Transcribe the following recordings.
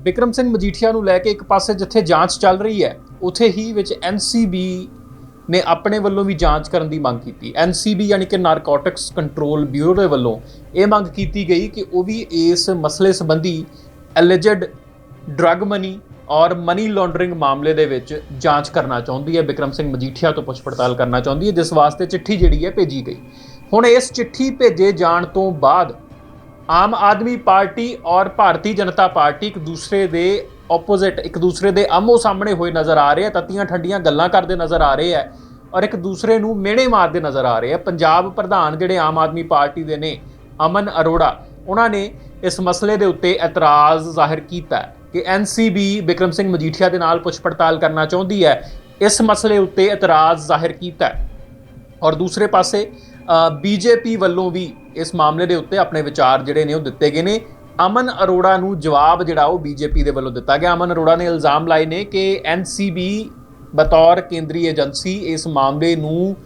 ਬਿਕਰਮ ਸਿੰਘ ਮਜੀਠੀਆ ਨੂੰ ਲੈ ਕੇ ਇੱਕ ਪਾਸੇ ਜਿੱਥੇ ਜਾਂਚ ਚੱਲ ਰਹੀ ਹੈ, ਉਥੇ ਹੀ ਵਿੱਚ ਐਨਸੀਬੀ ਨੇ ਆਪਣੇ ਵੱਲੋਂ ਵੀ ਜਾਂਚ ਕਰਨ ਦੀ ਮੰਗ ਕੀਤੀ। ਐਨਸੀਬੀ ਯਾਨੀ ਕਿ ਨਾਰਕੋਟਿਕਸ ਕੰਟਰੋਲ ਬਿਊਰੋ ਦੇ ਵੱਲੋਂ ਇਹ ਮੰਗ ਕੀਤੀ ਗਈ ਕਿ ਉਹ ਵੀ ਇਸ ਮਸਲੇ ਸੰਬੰਧੀ ਐਲਿਜਡ ਡਰੱਗ ਮਨੀ ਔਰ ਮਨੀ ਲਾਂਡਰਿੰਗ ਮਾਮਲੇ ਦੇ ਵਿੱਚ ਜਾਂਚ ਕਰਨਾ ਚਾਹੁੰਦੀ ਹੈ। ਬਿਕਰਮ ਸਿੰਘ ਮਜੀਠੀਆ ਤੋਂ ਪੁੱਛ ਪੜਤਾਲ ਕਰਨਾ ਚਾਹੁੰਦੀ ਹੈ। ਜਿਸ ਵਾਸਤੇ ਚਿੱਠੀ ਜਿਹੜੀ ਹੈ ਭੇਜੀ ਗਈ। ਹੁਣ ਇਸ ਚਿੱਠੀ ਭੇਜੇ ਜਾਣ ਤੋਂ ਬਾਅਦ ਆਮ ਆਦਮੀ ਪਾਰਟੀ ਔਰ ਭਾਰਤੀ ਜਨਤਾ ਪਾਰਟੀ ਇੱਕ ਦੂਸਰੇ ਦੇ ਆਪੋਜ਼ਿਟ ਇੱਕ ਦੂਸਰੇ ਦੇ ਆਮੋ ਸਾਹਮਣੇ ਹੋਏ ਨਜ਼ਰ ਆ ਰਹੇ ਆ, ਤੱਤੀਆਂ ਠੰਡੀਆਂ ਗੱਲਾਂ ਕਰਦੇ ਨਜ਼ਰ ਆ ਰਹੇ ਆ ਔਰ ਇੱਕ ਦੂਸਰੇ ਨੂੰ ਮਿਹਣੇ ਮਾਰਦੇ ਨਜ਼ਰ ਆ ਰਹੇ ਆ। ਪੰਜਾਬ ਪ੍ਰਧਾਨ ਜਿਹੜੇ ਆਮ ਆਦਮੀ ਪਾਰਟੀ ਦੇ ਨੇ, ਅਮਨ ਅਰੋੜਾ, ਉਹਨਾਂ ਨੇ ਇਸ ਮਸਲੇ ਦੇ ਉੱਤੇ ਇਤਰਾਜ਼ ਜ਼ਾਹਿਰ ਕੀਤਾ ਹੈ ਕਿ ਐਨਸੀਬੀ ਵਿਕਰਮ ਸਿੰਘ ਮਜੀਠੀਆ ਦੇ ਨਾਲ ਪੁੱਛ ਪੜਤਾਲ ਕਰਨਾ ਚਾਹੁੰਦੀ ਹੈ। ਇਸ ਮਸਲੇ ਉੱਤੇ ਇਤਰਾਜ਼ ਜ਼ਾਹਿਰ ਕੀਤਾ ਔਰ ਦੂਸਰੇ ਪਾਸੇ ਬੀਜੇਪੀ ਵੱਲੋਂ ਵੀ ਇਸ ਮਾਮਲੇ ਦੇ ਉੱਤੇ ਆਪਣੇ ਵਿਚਾਰ ਜਿਹੜੇ ਨੇ ਉਹ ਦਿੱਤੇ ਗਏ ਨੇ। ਅਮਨ ਅਰੋੜਾ ਨੂੰ ਜਵਾਬ ਜਿਹੜਾ ਉਹ ਬੀਜੇਪੀ ਦੇ ਵੱਲੋਂ ਦਿੱਤਾ ਗਿਆ। ਅਮਨ ਅਰੋੜਾ ਨੇ ਇਲਜ਼ਾਮ ਲਾਏ ਨੇ ਕਿ ਐਨਸੀਬੀ ਬਤੌਰ ਕੇਂਦਰੀ ਏਜੰਸੀ ਇਸ ਮਾਮਲੇ ਨੂੰ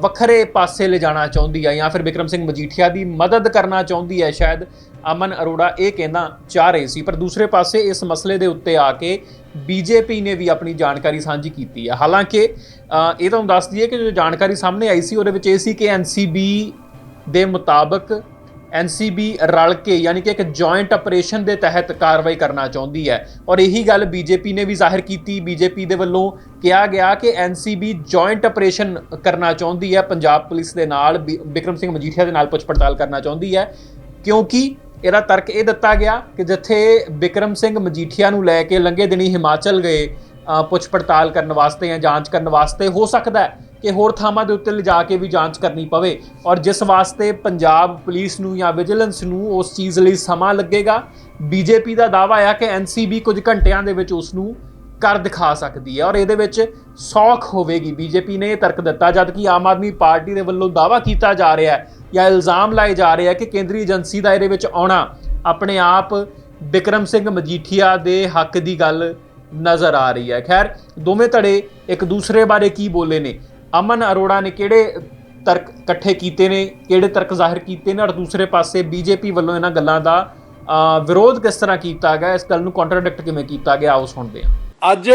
ਵੱਖਰੇ ਪਾਸੇ ਲਿਜਾਣਾ ਚਾਹੁੰਦੀ ਹੈ ਜਾਂ ਫਿਰ ਵਿਕਰਮ ਸਿੰਘ ਮਜੀਠੀਆ ਦੀ ਮਦਦ ਕਰਨਾ ਚਾਹੁੰਦੀ ਹੈ ਸ਼ਾਇਦ ਅਮਨ ਅਰੋੜਾ ਇਹ ਕਹਿਣਾ ਚਾਹ ਰਹੇ ਸੀ। ਪਰ ਦੂਸਰੇ ਪਾਸੇ ਇਸ ਮਸਲੇ ਦੇ ਉੱਤੇ ਆ ਕੇ ਬੀਜੇਪੀ ਨੇ ਵੀ ਆਪਣੀ ਜਾਣਕਾਰੀ ਸਾਂਝੀ ਕੀਤੀ ਹੈ ਹਾਲਾਂਕਿ ਇਹ ਤੁਹਾਨੂੰ ਦੱਸ ਦਈਏ ਕਿ ਜੋ ਜਾਣਕਾਰੀ ਸਾਹਮਣੇ ਆਈ ਸੀ, ਉਹਦੇ ਵਿੱਚ ਇਹ ਸੀ ਕਿ ਐਨਸੀਬੀ ਦੇ ਮੁਤਾਬਕ ਐਨਸੀਬੀ ਰਲ ਕੇ ਯਾਨੀ ਕਿ ਇੱਕ ਜੁਆਇੰਟ ਆਪਰੇਸ਼ਨ ਦੇ ਤਹਿਤ ਕਾਰਵਾਈ ਕਰਨਾ ਚਾਹੁੰਦੀ ਹੈ। ਔਰ ਇਹੀ ਗੱਲ ਬੀਜੇਪੀ ਨੇ ਵੀ ਜ਼ਾਹਿਰ ਕੀਤੀ। ਬੀਜੇਪੀ ਦੇ ਵੱਲੋਂ ਕਿਹਾ ਗਿਆ ਕਿ ਐਨਸੀਬੀ ਜੁਆਇੰਟ ਆਪਰੇਸ਼ਨ ਕਰਨਾ ਚਾਹੁੰਦੀ ਹੈ। ਪੰਜਾਬ ਪੁਲਿਸ ਦੇ ਨਾਲ, ਬਿ- ਬਿਕਰਮ ਸਿੰਘ ਮਜੀਠੀਆ ਦੇ ਨਾਲ ਪੁੱਛ ਪੜਤਾਲ ਕਰਨਾ ਚਾਹੁੰਦੀ ਹੈ। ਕਿਉਂਕਿ ਇਹਦਾ ਤਰਕ ਇਹ ਦਿੱਤਾ ਗਿਆ ਕਿ ਜਿੱਥੇ ਬਿਕਰਮ ਸਿੰਘ ਮਜੀਠੀਆ ਨੂੰ ਲੈ ਕੇ ਲੰਘੇ ਦਿਨੀ ਹਿਮਾਚਲ ਗਏ ਪੁੱਛ ਪੜਤਾਲ ਕਰਨ ਵਾਸਤੇ ਜਾਂ ਜਾਂਚ ਕਰਨ ਵਾਸਤੇ, ਹੋ ਸਕਦਾ ਹੈ ਕਿ ਹੋਰ ਥਾਵਾਂ ਦੇ ਉੱਤੇ ਲਿਜਾ ਕੇ ਵੀ ਜਾਂਚ ਕਰਨੀ ਪਵੇ ਔਰ ਜਿਸ ਵਾਸਤੇ ਪੰਜਾਬ ਪੁਲਿਸ ਨੂੰ ਜਾਂ ਵਿਜੀਲੈਂਸ ਨੂੰ ਉਸ ਚੀਜ਼ ਲਈ ਸਮਾਂ ਲੱਗੇਗਾ, ਬੀਜੇਪੀ ਦਾ ਦਾਅਵਾ ਆ ਕਿ ਐਨਸੀਬੀ ਕੁਝ ਘੰਟਿਆਂ ਦੇ ਵਿੱਚ ਉਸ ਨੂੰ ਕਰ ਦਿਖਾ ਸਕਦੀ ਹੈ ਔਰ ਇਹਦੇ ਵਿੱਚ ਸੌਖ ਹੋਵੇਗੀ। ਬੀਜੇਪੀ ਨੇ ਇਹ ਤਰਕ ਦਿੱਤਾ ਜਦ ਕਿ ਆਮ ਆਦਮੀ ਪਾਰਟੀ ਦੇ ਵੱਲੋਂ ਦਾਅਵਾ ਕੀਤਾ ਜਾ ਰਿਹਾ ਹੈ ਜਾਂ ਇਲਜ਼ਾਮ ਲਾਏ ਜਾ ਰਹੇ ਹੈ ਕਿ ਕੇਂਦਰੀ ਏਜੰਸੀ ਦਾ ਇਹਦੇ ਵਿੱਚ ਆਉਣਾ ਆਪਣੇ ਆਪ ਬਿਕਰਮ ਸਿੰਘ ਮਜੀਠੀਆ ਦੇ ਹੱਕ ਦੀ ਗੱਲ ਨਜ਼ਰ ਆ ਰਹੀ ਹੈ। ਖੈਰ, ਦੋਵੇਂ ਧੜੇ ਇੱਕ ਦੂਸਰੇ ਬਾਰੇ ਕੀ ਬੋਲੇ ਨੇ? ਅਮਨ ਅਰੋੜਾ ਨੇ ਕਿਹੜੇ ਤਰਕ ਇਕੱਠੇ ਕੀਤੇ ਨੇ, ਕਿਹੜੇ ਤਰਕ ਜ਼ਾਹਿਰ ਕੀਤੇ ਨੇ ਔਰ ਦੂਸਰੇ ਪਾਸੇ ਬੀਜੇਪੀ ਵੱਲੋਂ ਇਹਨਾਂ ਗੱਲਾਂ ਦਾ ਵਿਰੋਧ ਕਿਸ ਤਰ੍ਹਾਂ ਕੀਤਾ ਗਿਆ? ਇਸ ਗੱਲ ਨੂੰ ਕੰਟਰਡਿਕਟ ਕਿਵੇਂ ਕੀਤਾ ਗਿਆ? ਆਓ ਸੁਣਦੇ ਹਾਂ। ਅੱਜ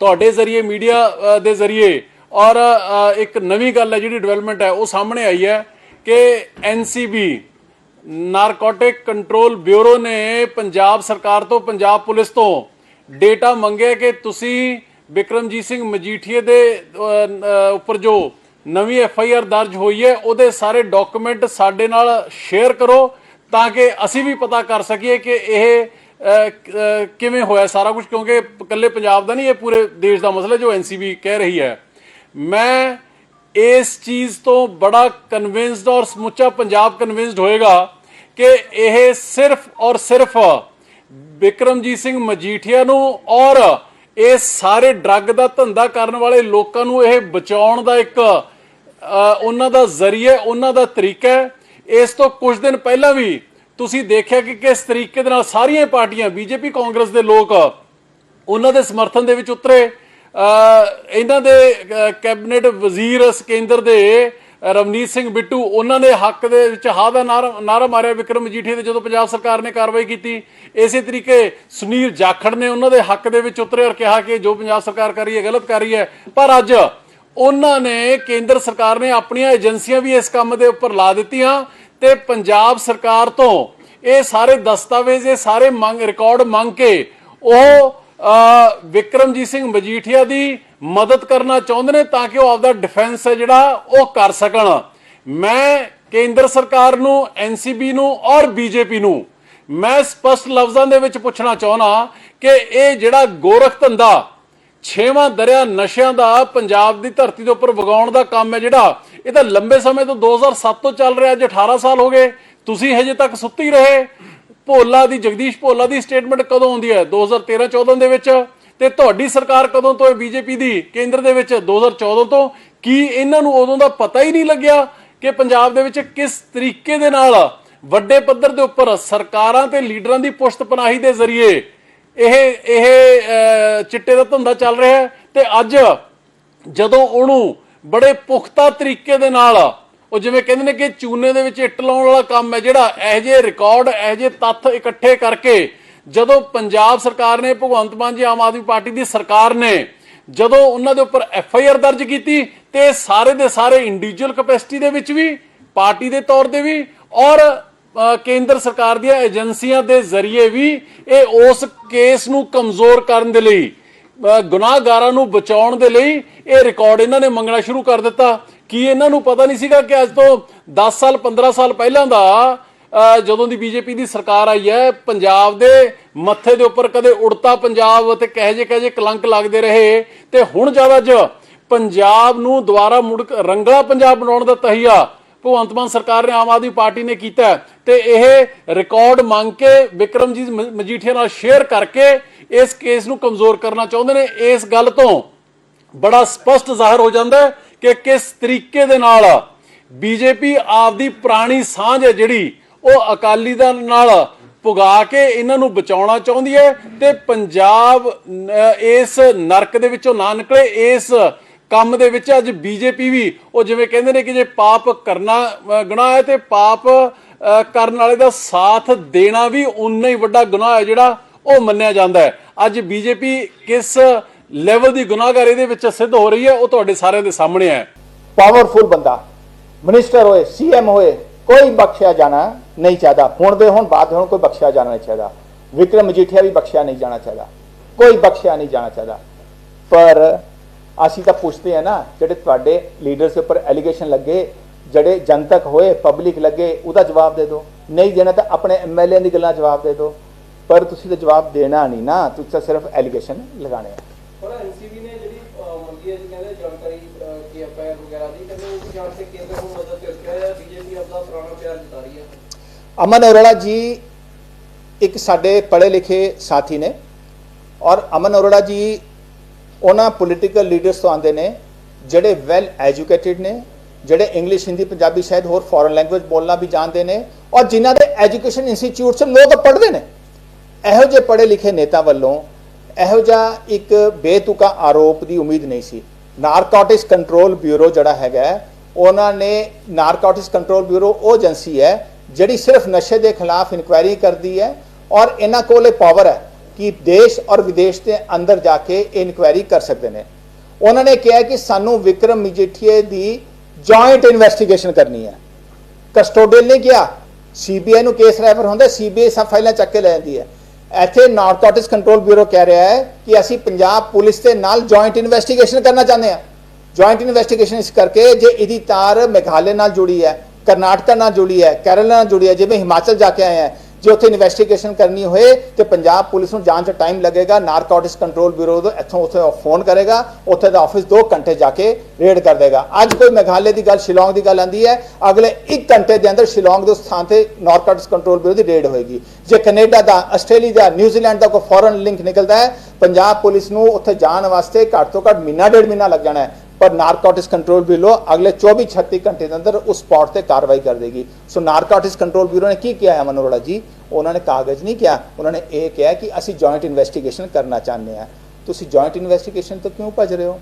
ਤੁਹਾਡੇ ਜ਼ਰੀਏ, ਮੀਡੀਆ ਦੇ ਜ਼ਰੀਏ ਔਰ ਇੱਕ ਨਵੀਂ ਗੱਲ ਹੈ ਜਿਹੜੀ ਡਿਵੈਲਪਮੈਂਟ ਹੈ, ਉਹ ਸਾਹਮਣੇ ਆਈ ਹੈ। ਕਿ ਐਨਸੀਬੀ ਨਾਰਕੋਟਿਕ ਕੰਟਰੋਲ ਬਿਊਰੋ ਨੇ ਪੰਜਾਬ ਸਰਕਾਰ ਤੋਂ, ਪੰਜਾਬ ਪੁਲਿਸ ਤੋਂ ਡੇਟਾ ਮੰਗਿਆ ਕਿ ਤੁਸੀਂ ਵਿਕਰਮਜੀਤ ਸਿੰਘ ਮਜੀਠੀਏ ਦੇ ਉੱਪਰ ਜੋ ਨਵੀਂ ਐਫ ਆਈ ਆਰ ਦਰਜ ਹੋਈ ਹੈ, ਉਹਦੇ ਸਾਰੇ ਡਾਕੂਮੈਂਟ ਸਾਡੇ ਨਾਲ ਸ਼ੇਅਰ ਕਰੋ ਤਾਂ ਕਿ ਅਸੀਂ ਵੀ ਪਤਾ ਕਰ ਸਕੀਏ ਕਿ ਇਹ ਕਿਵੇਂ ਹੋਇਆ ਸਾਰਾ ਕੁਝ, ਕਿਉਂਕਿ ਇਕੱਲੇ ਪੰਜਾਬ ਦਾ ਨਹੀਂ, ਇਹ ਪੂਰੇ ਦੇਸ਼ ਦਾ ਮਸਲਾ ਜੋ ਐਨਸੀਬੀ ਕਹਿ ਰਹੀ ਹੈ। ਮੈਂ ਇਸ ਚੀਜ਼ ਤੋਂ ਬੜਾ ਕਨਵਿੰਸਡ ਔਰ ਸਮੁੱਚਾ ਪੰਜਾਬ ਕਨਵਿੰਸਡ ਹੋਏਗਾ ਕਿ ਇਹ ਸਿਰਫ ਔਰ ਸਿਰਫ ਵਿਕਰਮਜੀਤ ਸਿੰਘ ਮਜੀਠੀਆ ਨੂੰ ਔਰ ਇਹ ਸਾਰੇ ਡਰੱਗ ਦਾ ਧੰਦਾ ਕਰਨ ਵਾਲੇ ਲੋਕਾਂ ਨੂੰ ਇਹ ਬਚਾਉਣ ਦਾ ਇੱਕ ਉਹਨਾਂ ਦਾ ਜ਼ਰੀਆ, ਉਹਨਾਂ ਦਾ ਤਰੀਕਾ ਹੈ। ਇਸ ਤੋਂ ਕੁਝ ਦਿਨ ਪਹਿਲਾਂ ਵੀ ਤੁਸੀਂ ਦੇਖਿਆ ਕਿ ਕਿਸ ਤਰੀਕੇ ਦੇ ਨਾਲ ਸਾਰੀਆਂ ਪਾਰਟੀਆਂ, ਬੀਜੇਪੀ, ਕਾਂਗਰਸ ਦੇ ਲੋਕ ਉਹਨਾਂ ਦੇ ਸਮਰਥਨ ਦੇ ਵਿੱਚ ਉਤਰੇ। ਇਹਨਾਂ ਦੇ ਕੈਬਨਿਟ ਵਜ਼ੀਰ ਸਕੇਂਦਰ ਦੇ ਰਵਨੀਤ ਸਿੰਘ ਬਿੱਟੂ, ਉਹਨਾਂ ਨੇ ਹੱਕ ਦੇ ਵਿੱਚ ਹਾ ਦਾ ਨਾਰਾ ਮਾਰਿਆ ਵਿਕਰਮ ਮਜੀਠੀਆ ਦੇ, ਜਦੋਂ ਪੰਜਾਬ ਸਰਕਾਰ ਨੇ ਕਾਰਵਾਈ ਕੀਤੀ। ਇਸੇ ਤਰੀਕੇ ਸੁਨੀਲ ਜਾਖੜ ਨੇ ਉਹਨਾਂ ਦੇ ਹੱਕ ਦੇ ਵਿੱਚ ਉਤਰੇ ਔਰ ਕਿਹਾ ਕਿ ਜੋ ਪੰਜਾਬ ਸਰਕਾਰ ਕਰ ਰਹੀ ਹੈ, ਗਲਤ ਕਰ ਰਹੀ ਹੈ। ਪਰ ਅੱਜ ਉਹਨਾਂ ਨੇ, ਕੇਂਦਰ ਸਰਕਾਰ ਨੇ ਆਪਣੀਆਂ ਏਜੰਸੀਆਂ ਵੀ ਇਸ ਕੰਮ ਦੇ ਉੱਪਰ ਲਾ ਦਿੱਤੀਆਂ ਤੇ ਪੰਜਾਬ ਸਰਕਾਰ ਤੋਂ ਇਹ ਸਾਰੇ ਦਸਤਾਵੇਜ਼, ਇਹ ਸਾਰੇ ਮੰਗ, ਰਿਕਾਰਡ ਮੰਗ ਕੇ ਉਹ ਵਿਕਰਮਜੀਤ ਸਿੰਘ ਮਜੀਠੀਆ ਦੀ ਮਦਦ ਕਰਨਾ ਚਾਹੁੰਦੇ ਨੇ ਤਾਂ ਕਿ ਉਹ ਆਪਦਾ ਡਿਫੈਂਸ ਹੈ ਜਿਹੜਾ ਉਹ ਕਰ ਸਕਣ। ਮੈਂ ਕੇਂਦਰ ਸਰਕਾਰ ਨੂੰ ਐਨਸੀਬੀ ਨੂੰ ਔਰ ਬੀਜੇਪੀ ਨੂੰ ਮੈਂ ਸਪਸ਼ਟ ਲਫ਼ਜ਼ਾਂ ਦੇ ਵਿੱਚ ਪੁੱਛਣਾ ਚਾਹੁੰਦਾ ਕਿ ਇਹ ਜਿਹੜਾ ਗੋਰਖ ਧੰਦਾ, ਛੇਵਾਂ ਦਰਿਆ ਨਸ਼ਿਆਂ ਦਾ, ਪੰਜਾਬ ਦੀ ਧਰਤੀ ਦੇ ਉੱਪਰ ਵਗਾਉਣ ਦਾ ਕੰਮ ਹੈ ਜਿਹੜਾ, ਇਹ ਤਾਂ ਲੰਬੇ ਸਮੇਂ ਤੋਂ 2007 ਤੋਂ ਚੱਲ ਰਿਹਾ, ਅੱਜ 18 ਸਾਲ ਹੋ ਗਏ, ਤੁਸੀਂ ਹਜੇ ਤੱਕ ਸੁੱਤੀ ਰਹੇ ਭੋਲਾ ਦੀ, ਜਗਦੀਸ਼ ਭੋਲਾ ਦੀ ਸਟੇਟਮੈਂਟ ਕਦੋਂ ਆਉਂਦੀ ਹੈ? 2013-14 ਦੇ ਵਿੱਚ ਤੇ ਤੁਹਾਡੀ ਸਰਕਾਰ ਕਦੋਂ ਤੋਂ ਹੈ ਬੀਜੇਪੀ ਦੀ? ਕੇਂਦਰ ਦੇ ਵਿੱਚ 2014 ਤੋਂ। ਕੀ ਇਹਨਾਂ ਨੂੰ ਉਦੋਂ ਦਾ ਪਤਾ ਹੀ ਨਹੀਂ ਲੱਗਿਆ ਕਿ ਪੰਜਾਬ ਦੇ ਵਿੱਚ ਕਿਸ ਤਰੀਕੇ ਦੇ ਨਾਲ ਵੱਡੇ ਪੱਧਰ ਦੇ ਉੱਪਰ ਸਰਕਾਰਾਂ ਤੇ ਲੀਡਰਾਂ ਦੀ ਪੁਸ਼ਤ ਪਨਾਹੀ ਦੇ ਜ਼ਰੀਏ ਇਹ ਇਹ ਚਿੱਟੇ ਦਾ ਧੰਦਾ ਚੱਲ ਰਿਹਾ ਹੈ? ਤੇ ਅੱਜ ਜਦੋਂ ਉਹਨੂੰ ਬੜੇ ਪੁਖਤਾ ਤਰੀਕੇ ਦੇ ਨਾਲ ਉਹ ਜਿਵੇਂ ਕਹਿੰਦੇ ਨੇ ਕਿ ਚੂਨੇ ਦੇ ਵਿੱਚ ਇੱਟ ਲਾਉਣ ਵਾਲਾ ਕੰਮ ਹੈ ਜਿਹੜਾ ਇਹ ਜਿਹੇ ਰਿਕਾਰਡ ਇਹ ਜਿਹੇ ਤੱਥ ਇਕੱਠੇ ਕਰਕੇ ਜਦੋਂ ਪੰਜਾਬ ਸਰਕਾਰ ਨੇ, ਭਗਵੰਤ ਮਾਨ ਜੀ ਆਮ ਆਦਮੀ ਪਾਰਟੀ ਦੀ ਸਰਕਾਰ ਨੇ ਜਦੋਂ ਉਹਨਾਂ ਦੇ ਉੱਪਰ ਐਫ ਆਈ ਆਰ ਦਰਜ ਕੀਤੀ ਤੇ ਸਾਰੇ ਦੇ ਸਾਰੇ ਇੰਡੀਵਿਜੂਅਲ ਕੈਪੈਸਿਟੀ ਦੇ ਵਿੱਚ ਵੀ, ਪਾਰਟੀ ਦੇ ਤੌਰ ਤੇ ਵੀ ਔਰ ਕੇਂਦਰ ਸਰਕਾਰ ਦੀਆਂ ਏਜੰਸੀਆਂ ਦੇ ਜ਼ਰੀਏ ਵੀ ਇਹ ਉਸ ਕੇਸ ਨੂੰ ਕਮਜ਼ੋਰ ਕਰਨ ਦੇ ਲਈ ਗੁਨਾਹਗਾਰਾਂ ਨੂੰ ਬਚਾਉਣ ਦੇ ਲਈ ਇਹ ਰਿਕਾਰਡ ਇਹਨਾਂ ਨੇ ਮੰਗਣਾ ਸ਼ੁਰੂ ਕਰ ਦਿੱਤਾ। ਕੀ ਇਹਨਾਂ ਨੂੰ ਪਤਾ ਨਹੀਂ ਸੀਗਾ ਕਿ ਅੱਜ ਤੋਂ 10 ਸਾਲ 15 ਸਾਲ ਪਹਿਲਾਂ ਦਾ ਜਦੋਂ ਦੀ ਬੀਜੇਪੀ ਦੀ ਸਰਕਾਰ ਆਈ ਹੈ, ਪੰਜਾਬ ਦੇ ਮੱਥੇ ਦੇ ਉੱਪਰ ਕਦੇ ਉੜਤਾ ਪੰਜਾਬ ਤੇ ਕਹੇ ਜੇ ਕਹੇ ਜੇ ਕਲੰਕ ਲੱਗਦੇ ਰਹੇ। ਤੇ ਹੁਣ ਜ਼ਿਆਦਾ ਜ ਪੰਜਾਬ ਨੂੰ ਦੁਬਾਰਾ ਮੁੜ ਰੰਗਲਾ ਪੰਜਾਬ ਬਣਾਉਣ ਦਾ ਤਹੀਆ ਭਗਵੰਤ ਮਾਨ ਸਰਕਾਰ ਨੇ ਆਮ ਆਦਮੀ ਪਾਰਟੀ ਨੇ ਕੀਤਾ ਤੇ ਇਹ ਰਿਕਾਰਡ ਮੰਗ ਕੇ ਵਿਕਰਮਜੀਤ ਮਜੀਠੀਆ ਨਾਲ ਸ਼ੇਅਰ ਕਰਕੇ ਇਸ ਕੇਸ ਨੂੰ ਕਮਜ਼ੋਰ ਕਰਨਾ ਚਾਹੁੰਦੇ ਨੇ। ਇਸ ਗੱਲ ਤੋਂ ਬੜਾ ਸਪਸ਼ਟ ਜ਼ਾਹਰ ਹੋ ਜਾਂਦਾ ਹੈ ਕਿ ਕਿਸ ਤਰੀਕੇ ਦੇ ਨਾਲ ਬੀਜੇਪੀ ਆਪਦੀ ਪੁਰਾਣੀ ਸਾਂਝ ਹੈ ਜਿਹੜੀ ਉਹ ਅਕਾਲੀ ਦਲ ਨਾਲ ਪੁਗਾ ਕੇ ਇਹਨਾਂ ਨੂੰ ਬਚਾਉਣਾ ਚਾਹੁੰਦੀ ਹੈ ਤੇ ਪੰਜਾਬ ਇਸ ਨਰਕ ਦੇ ਵਿੱਚੋਂ ਨਾ ਨਿਕਲੇ। ਇਸ ਕੰਮ ਦੇ ਵਿੱਚ ਅੱਜ ਬੀਜੇਪੀ ਵੀ ਉਹ ਜਿਵੇਂ ਕਹਿੰਦੇ ਨੇ ਕਿ ਜੇ ਪਾਪ ਕਰਨਾ ਅਹ, ਗੁਨਾਹ ਹੈ ਤੇ ਪਾਪ ਕਰਨ ਵਾਲੇ ਦਾ ਸਾਥ ਦੇਣਾ ਵੀ ਉਨਾ ਹੀ ਵੱਡਾ ਗੁਨਾਹ ਹੈ ਜਿਹੜਾ ਉਹ ਮੰਨਿਆ ਜਾਂਦਾ ਹੈ। ਅੱਜ ਬੀਜੇਪੀ ਕਿਸ ਲੈਵਲ ਦੀ ਗੁਨਾਹਗਾਰ ਇਹਦੇ ਵਿੱਚ ਸਿੱਧ ਹੋ ਰਹੀ ਹੈ, ਉਹ ਤੁਹਾਡੇ ਸਾਰਿਆਂ ਦੇ ਸਾਹਮਣੇ ਹੈ। ਪਾਵਰਫੁਲ ਬੰਦਾ। ਮਿਨਿਸਟਰ ਹੋਏ ਸੀਐਮ ਹੋਏ, ਕੋਈ ਬਖਸ਼ਿਆ ਜਾਣਾ ਨਹੀਂ ਚਾਹਦਾ। ਹੁਣ ਦੇ ਹੁਣ ਬਾਅਦ ਹੁਣ ਕੋਈ ਬਖਸ਼ਿਆ ਜਾਣਾ ਨਹੀਂ ਚਾਹਦਾ। ਵਿਕਰਮ ਮਜੀਠੀਆ ਵੀ ਬਖਸ਼ਿਆ ਨਹੀਂ ਜਾਣਾ ਚਾਹਦਾ। ਕੋਈ ਬਖਸ਼ਿਆ ਨਹੀਂ ਜਾਣਾ ਚਾਹਦਾ। ਪਰ ਅਸੀਂ ਤਾਂ ਪੁੱਛਦੇ ਆ ਨਾ, ਜਿਹੜੇ ਤੁਹਾਡੇ ਲੀਡਰਸ ਉੱਪਰ ਐਲੀਗੇਸ਼ਨ ਲੱਗੇ, ਜਿਹੜੇ ਜਨਤਕ ਹੋਏ ਪਬਲਿਕ ਲੱਗੇ, ਉਹਦਾ ਜਵਾਬ ਦੇ ਦਿਓ। ਨਹੀਂ ਦੇਣਾ ਤਾਂ ਆਪਣੇ ਐਮਐਲਏ ਦੀ ਗੱਲਾਂ ਜਵਾਬ ਦੇ ਦਿਓ। ਪਰ ਤੁਸੀਂ ਤਾਂ ਜਵਾਬ ਦੇਣਾ ਨਹੀਂ ਨਾ ਤੁਸੀਂ ਤਾਂ ਸਿਰਫ ਐਲੀਗੇਸ਼ਨ ਲਗਾਣੇ ਆ। ਪਰ ਐਨਸੀਬੀ ਨੇ ਜਿਹੜੀ ਅਹ, ਮੰਗੀ ਹੈ ਜੀ ਕਹਿੰਦੇ ਜਾਣਕਾਰੀ ਅਹ, ਕਿ ਐਫਆਈਆਰ ਵਗੈਰਾ ਦੀ ਕਹਿੰਦੇ ਉਹ ਵੀ ਜਾਣ ਕੇ ਕੇਂਦਰ ਨੂੰ ਮਦਦ ਕਰ ਰਿਹਾ ਹੈ ਬੀਜੇਪੀ ਆਪਣਾ ਪੁਰਾਣਾ ਪਿਆਰ ਜਤਾ ਰਹੀ ਹੈ। ਅਮਨ ਅਰੋੜਾ ਜੀ ਇੱਕ ਸਾਡੇ ਪੜ੍ਹੇ ਲਿਖੇ ਸਾਥੀ ਨੇ ਔਰ ਅਮਨ ਅਰੋੜਾ ਜੀ ਉਹਨਾਂ ਪੋਲੀਟੀਕਲ ਲੀਡਰਸ ਤੋਂ ਆਉਂਦੇ ਨੇ ਜਿਹੜੇ ਵੈਲ ਐਜੂਕੇਟਿਡ ਨੇ ਜਿਹੜੇ ਇੰਗਲਿਸ਼ ਹਿੰਦੀ ਪੰਜਾਬੀ ਸ਼ਾਇਦ ਹੋਰ ਫੋਰਨ ਲੈਂਗੁਏਜ ਬੋਲਣਾ ਵੀ ਜਾਣਦੇ ਨੇ ਔਰ ਜਿਨ੍ਹਾਂ ਦੇ ਐਜੂਕੇਸ਼ਨ ਇੰਸਟੀਚਿਊਟ 'ਚ ਲੋਕ ਪੜ੍ਹਦੇ ਨੇ। ਇਹੋ ਜਿਹੇ ਪੜ੍ਹੇ ਲਿਖੇ ਨੇਤਾ ਵੱਲੋਂ ਇਹੋ ਜਿਹਾ ਇੱਕ ਬੇਤੁਕਾ ਆਰੋਪ ਦੀ ਉਮੀਦ ਨਹੀਂ ਸੀ। ਨਾਰਕੋਟਿਕਸ ਕੰਟਰੋਲ ਬਿਊਰੋ ਜਿਹੜਾ ਹੈਗਾ, ਉਹਨਾਂ ਨੇ ਨਾਰਕੋਟਿਕਸ ਕੰਟਰੋਲ ਬਿਊਰੋ ਉਹ ਏਜੰਸੀ ਹੈ ਜਿਹੜੀ ਸਿਰਫ ਨਸ਼ੇ ਦੇ ਖਿਲਾਫ ਇਨਕੁਆਇਰੀ ਕਰਦੀ ਹੈ ਔਰ ਇਹਨਾਂ ਕੋਲ ਇਹ ਪਾਵਰ ਹੈ ਕਿ ਦੇਸ਼ ਔਰ ਵਿਦੇਸ਼ ਦੇ ਅੰਦਰ ਜਾ ਕੇ ਇਨਕੁਆਇਰੀ ਕਰ ਸਕਦੇ ਨੇ। ਉਹਨਾਂ ਨੇ ਕਿਹਾ ਕਿ ਸਾਨੂੰ ਵਿਕਰਮ ਮਜੀਠੀਏ ਦੀ ਜੁਆਇੰਟ ਇਨਵੈਸਟੀਗੇਸ਼ਨ ਕਰਨੀ ਹੈ। ਕਸਟੋਡੀਅਲ ਨੇ ਕਿਹਾ ਸੀਬੀਆਈ ਨੂੰ ਕੇਸ ਰੈਫਰ ਹੁੰਦਾ ਸੀਬੀਆਈ ਸਭ ਫਾਈਲਾਂ ਚੱਕ ਕੇ ਲੈ ਜਾਂਦੀ ਹੈ। ਇੱਥੇ ਨਾਰਕੋਟਿਕਸ ਕੰਟਰੋਲ ਬਿਊਰੋ ਕਹਿ ਰਿਹਾ ਹੈ ਕਿ ਅਸੀਂ ਪੰਜਾਬ ਪੁਲਿਸ ਦੇ ਨਾਲ ਜੁਆਇੰਟ ਇਨਵੈਸਟੀਗੇਸ਼ਨ ਕਰਨਾ ਚਾਹੁੰਦੇ ਹਾਂ। ਜੁਆਇੰਟ ਇਨਵੈਸਟੀਗੇਸ਼ਨ ਇਸ ਕਰਕੇ ਜੇ ਇਹਦੀ ਤਾਰ ਮੇਘਾਲੇ ਨਾਲ ਜੁੜੀ ਹੈ, ਕਰਨਾਟਕਾ ਨਾਲ ਜੁੜੀ ਹੈ, ਕੇਰਲਾ ਨਾਲ ਜੁੜੀ ਹੈ, ਜਿਵੇਂ ਹਿਮਾਚਲ ਜਾ ਕੇ ਆਏ ਹੈ ਜੇ ਉੱਥੇ ਇਨਵੈਸਟੀਗੇਸ਼ਨ ਕਰਨੀ ਹੋਏ ਤੇ ਪੰਜਾਬ ਪੁਲਿਸ ਨੂੰ ਜਾਣ 'ਚ ਟਾਈਮ ਲੱਗੇਗਾ ਨਾਰਕੋਟਿਕਸ ਕੰਟਰੋਲ ਬਿਊਰੋ ਤੋਂ ਇੱਥੋਂ ਉੱਥੇ ਫੋਨ ਕਰੇਗਾ, ਉੱਥੇ ਦਾ ਆਫਿਸ 2 ਘੰਟੇ ਜਾ ਕੇ ਰੇਡ ਕਰ ਦੇਗਾ। ਅੱਜ ਕੋਈ ਮੇਘਾਲੇ ਦੀ ਗੱਲ, ਸ਼ਿਲੌਂਗ ਦੀ ਗੱਲ ਆਂਦੀ ਹੈ, ਅਗਲੇ 1 ਘੰਟੇ ਦੇ ਅੰਦਰ ਸ਼ਿਲੌਂਗ ਦੇ ਸਥਾਨ ਥਾਂ ਤੇ ਨਾਰਕੋਟਿਕਸ ਕੰਟਰੋਲ ਬਿਊਰੋ ਦੀ ਰੇਡ ਹੋਏਗੀ। ਜੇ ਕੈਨੇਡਾ ਦਾ, ਆਸਟ੍ਰੇਲੀਆ ਦਾ ਨਿਊਜ਼ੀਲੈਂਡ ਦਾ ਕੋਈ ਫੋਰਨ ਲਿੰਕ ਨਿਕਲਦਾ ਹੈ, ਪੰਜਾਬ ਪੁਲਿਸ ਨੂੰ ਉੱਥੇ ਜਾਣ ਵਾਸਤੇ ਘੱਟ ਤੋਂ ਘੱਟ ਮਹੀਨਾ, ਡੇਢ ਮਹੀਨਾ ਲੱਗ ਜਾਣਾ ਹੈ। ਪਰ ਨਾਰਕੋਟਿਕਸ ਕੰਟਰੋਲ ਬਿਊਰੋ ਅਗਲੇ 24 36 ਘੰਟੇ ਦੇ ਅੰਦਰ ਉਸ ਸਪੌਟ ਤੇ ਕਾਰਵਾਈ ਕਰ ਦੇਗੀ। ਸੋ ਨਾਰਕੋਟਿਕਸ ਕੰਟਰੋਲ ਬਿਊਰੋ ਨੇ ਕੀ ਕਿਹਾ ਹੈ ਅਮਨ ਜੀ? ਉਹਨਾਂ ਨੇ ਕਾਗਜ਼ ਨਹੀਂ ਕਿਹਾ। ਉਹਨਾਂ ਨੇ ਇਹ ਕਿਹਾ ਕਿ ਅਸੀਂ ਜੁਆਇੰਟ ਇਨਵੈਸਟੀਗੇਸ਼ਨ ਕਰਨਾ ਚਾਹੁੰਦੇ ਹਾਂ। ਤੁਸੀਂ ਜੁਆਇੰਟ ਇਨਵੈਸਟੀਗੇਸ਼ਨ ਤੋਂ ਕਿਉਂ ਭੱਜ ਰਹੇ ਹੋ?